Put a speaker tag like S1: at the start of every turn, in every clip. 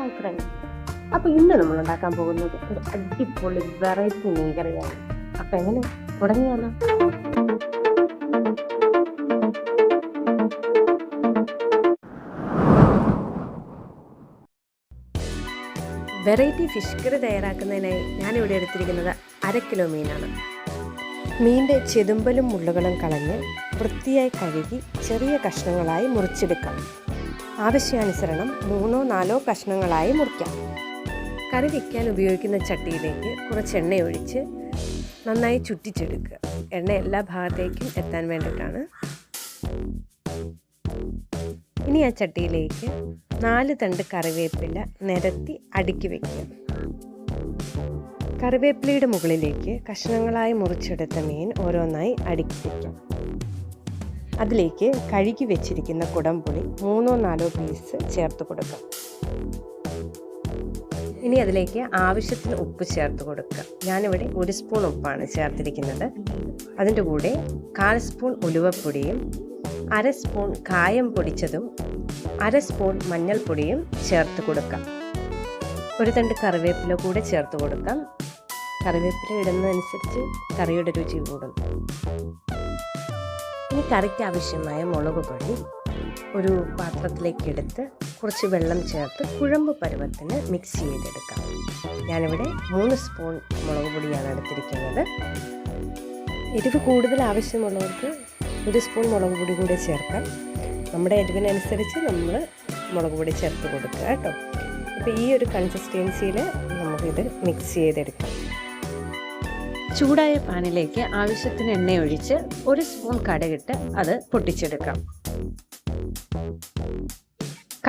S1: Hi front അപ്പൊ ഇന്ന് നമ്മൾ ഉണ്ടാക്കാൻ പോകുന്നത് ഒരു അടിപൊളി വെറൈറ്റി മീൻകറിയാണ്. അപ്പൊ എങ്ങനെ? തുടങ്ങിയാലോ.
S2: വെറൈറ്റി ഫിഷ് കറി തയ്യാറാക്കുന്നതിനായി ഞാനിവിടെ എടുത്തിരിക്കുന്നത് അര കിലോ മീനാണ്. മീന്റെ ചെതുമ്പലും മുള്ളുകളും കളഞ്ഞ് വൃത്തിയായി കഴുകി ചെറിയ കഷ്ണങ്ങളായി മുറിച്ചെടുക്കാം ആവശ്യാനുസരണം മൂന്നോ നാലോ കഷ്ണങ്ങളായി മുറിക്കാം. കറി വയ്ക്കാൻ ഉപയോഗിക്കുന്ന ചട്ടിയിലേക്ക് കുറച്ച് എണ്ണ ഒഴിച്ച് നന്നായി ചുറ്റിച്ചെടുക്കുക. എണ്ണ എല്ലാ ഭാഗത്തേക്കും എത്താൻ വേണ്ടിയിട്ടാണ്. ഇനി ആ ചട്ടിയിലേക്ക് നാല് തണ്ട് കറിവേപ്പില നിരത്തി അടുക്കി വയ്ക്കുക കറിവേപ്പിലയുടെ മുകളിലേക്ക് കഷ്ണങ്ങളായി മുറിച്ചെടുത്ത മീൻ ഓരോന്നായി അടുക്കി വയ്ക്കാം അതിലേക്ക് കഴുകി വെച്ചിരിക്കുന്ന കുടംപുളി മൂന്നോ നാലോ പീസ് ചേർത്ത് കൊടുക്കാം. ഇനി അതിലേക്ക് ആവശ്യത്തിന് ഉപ്പ് ചേർത്ത് കൊടുക്കുക ഞാനിവിടെ ഒരു സ്പൂൺ ഉപ്പാണ് ചേർത്തിരിക്കുന്നത്. അതിന്റെ കൂടെ കാൽ സ്പൂൺ ഉലുവപ്പൊടിയും അര സ്പൂൺ കായം പൊടിച്ചതും അര സ്പൂൺ മഞ്ഞൾപ്പൊടിയും ചേർത്ത് കൊടുക്കാം. ഒരു തണ്ട് കറിവേപ്പില കൂടെ ചേർത്ത് കൊടുക്കാം. കറിവേപ്പില ഇടുന്നതനുസരിച്ച് കറിയുടെ രുചി കൂടും. ഇനി കറിക്ക് ആവശ്യമായ മുളക് പൊടി ഒരു പാത്രത്തിലേക്ക് എടുത്ത് കുറച്ച് വെള്ളം ചേർത്ത് കുഴമ്പ് പരുവത്തിന് മിക്സ് ചെയ്തെടുക്കാം. ഞാനിവിടെ മൂന്ന് സ്പൂൺ മുളക് പൊടിയാണ് എടുത്തിരിക്കുന്നത്. എരിവ് കൂടുതൽ ആവശ്യമുള്ളവർക്ക് ഒരു സ്പൂൺ മുളക് പൊടി കൂടി ചേർക്കാം. നമ്മുടെ എരിവിനനുസരിച്ച് നമ്മൾ മുളക് പൊടി ചേർത്ത് കൊടുക്കുക കേട്ടോ. അപ്പോൾ ഈ ഒരു കൺസിസ്റ്റൻസിയിൽ നമുക്കിത് മിക്സ് ചെയ്തെടുക്കാം. ചൂടായ പാനിലേക്ക് ആവശ്യത്തിന് എണ്ണ ഒഴിച്ച് ഒരു സ്പൂൺ കടുകിട്ട് അത് പൊട്ടിച്ചെടുക്കാം.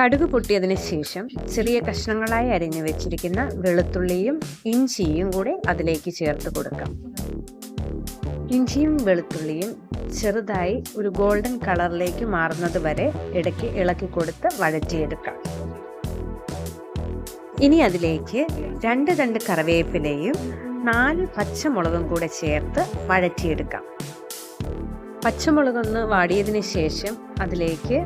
S2: കടുക് പൊട്ടിയതിന് ശേഷം ചെറിയ കഷ്ണങ്ങളായി അരിഞ്ഞു വെച്ചിരിക്കുന്ന വെളുത്തുള്ളിയും ഇഞ്ചിയും കൂടെ അതിലേക്ക് ചേർത്ത് കൊടുക്കാം. ഇഞ്ചിയും വെളുത്തുള്ളിയും ചെറുതായി ഒരു ഗോൾഡൻ കളറിലേക്ക് മാറുന്നത് വരെ ഇടയ്ക്ക് ഇളക്കി കൊടുത്ത് വഴറ്റിയെടുക്കാം. ഇനി അതിലേക്ക് രണ്ട് രണ്ട് കറിവേപ്പിലയും നാല് പച്ചമുളകും കൂടെ ചേർത്ത് വഴറ്റിയെടുക്കാം. പച്ചമുളകൊന്ന് വാടിയതിന് ശേഷം അതിലേക്ക്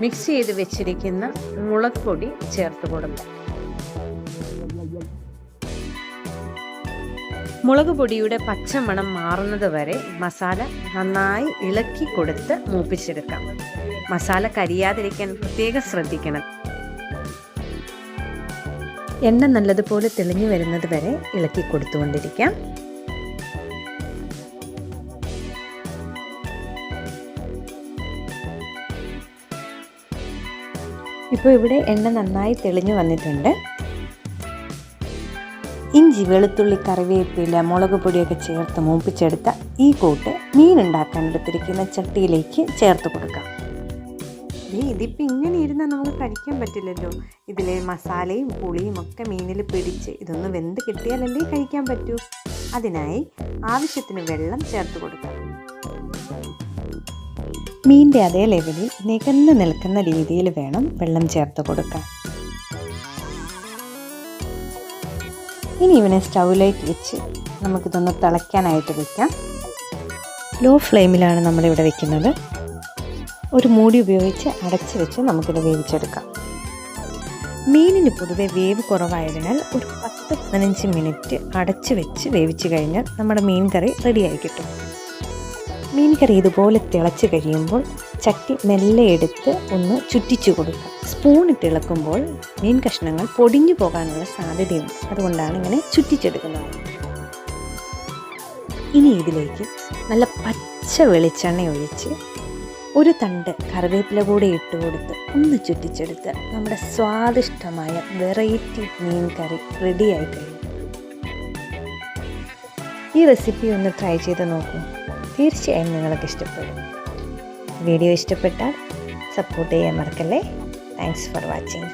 S2: മിക്സ് ചെയ്ത് വെച്ചിരിക്കുന്ന മുളക് പൊടി ചേർത്ത് കൊടുക്കാം. മുളക് പൊടിയുടെ പച്ചമണം മാറുന്നത് വരെ മസാല നന്നായി ഇളക്കി കൊടുത്ത് മൂപ്പിച്ചെടുക്കാം. മസാല കരിയാതിരിക്കാൻ പ്രത്യേകം ശ്രദ്ധിക്കണം. എണ്ണ നല്ലതുപോലെ തെളിഞ്ഞു വരുന്നത് വരെ ഇളക്കി കൊടുത്തുകൊണ്ടിരിക്കാം. ഇപ്പോൾ ഇവിടെ എണ്ണ നന്നായി തെളിഞ്ഞു വന്നിട്ടുണ്ട്. ഇഞ്ചി വെളുത്തുള്ളി കറിവേപ്പില മുളക് പൊടിയൊക്കെ ചേർത്ത് മൂപ്പിച്ചെടുത്ത ഈ കൂട്ട് മീൻ ഉണ്ടാക്കാൻ എടുത്തിരിക്കുന്ന ചട്ടിയിലേക്ക് ചേർത്ത് കൊടുക്കാം. ഇതിപ്പോൾ ഇങ്ങനെ ഇരുന്നാൽ നമുക്ക് കഴിക്കാൻ പറ്റില്ലല്ലോ. ഇതിലെ മസാലയും പുളിയും ഒക്കെ മീനിൽ പിടിച്ച് ഇതൊന്ന് വെന്ത് കിട്ടിയാലല്ലേ കഴിക്കാൻ പറ്റൂ? അതിനായി ആവശ്യത്തിന് വെള്ളം ചേർത്ത് കൊടുക്കാം. മീന്റെ അതേ ലെവലിൽ നികന്ന് നിൽക്കുന്ന രീതിയിൽ വേണം വെള്ളം ചേർത്ത് കൊടുക്കാൻ. ഇനി ഇവനെ സ്റ്റൗവിലേക്ക് വെച്ച് നമുക്കിതൊന്ന് തിളയ്ക്കാനായിട്ട് വെക്കാം. ലോ ഫ്ലെയിമിലാണ് നമ്മളിവിടെ വെക്കുന്നത്. ഒരു മൂടി ഉപയോഗിച്ച് അടച്ച് വെച്ച് നമുക്കിത് വേവിച്ചെടുക്കാം. മീനിന് പൊതുവെ വേവ് കുറവായതിനാൽ ഒരു പത്ത് പതിനഞ്ച് മിനിറ്റ് അടച്ച് വെച്ച് വേവിച്ച് കഴിഞ്ഞാൽ നമ്മുടെ മീൻ കറി റെഡിയായി കിട്ടും. മീൻ കറി ഇതുപോലെ തിളച്ച് കഴിയുമ്പോൾ ചട്ടി മെല്ലെ എടുത്ത് ഒന്ന് ചുറ്റിച്ചു കൊടുക്കുക സ്പൂണിട്ട് ഇളക്കുമ്പോൾ മീൻ കഷ്ണങ്ങൾ പൊടിഞ്ഞു പോകാനുള്ള സാധ്യതയുണ്ട്. അതുകൊണ്ടാണ് ഇങ്ങനെ ചുറ്റിച്ചെടുക്കുന്നത്. ഇനി ഇതിലേക്ക് നല്ല പച്ച വെളിച്ചെണ്ണ ഒഴിച്ച് ഒരു തണ്ട് കറിവേപ്പില കൂടെ ഇട്ട് കൊടുത്ത് ഒന്ന് ചുറ്റിച്ചെടുത്ത് നമ്മുടെ സ്വാദിഷ്ടമായ വെറൈറ്റി മീൻ കറി റെഡിയായി കഴിഞ്ഞു ഈ റെസിപ്പി ഒന്ന് ട്രൈ ചെയ്ത് നോക്കൂ. തീർച്ചയായും നിങ്ങൾക്ക് ഇഷ്ടപ്പെടും. വീഡിയോ ഇഷ്ടപ്പെട്ടാൽ സപ്പോർട്ട് ചെയ്യാൻ മറക്കല്ലേ? Thanks for watching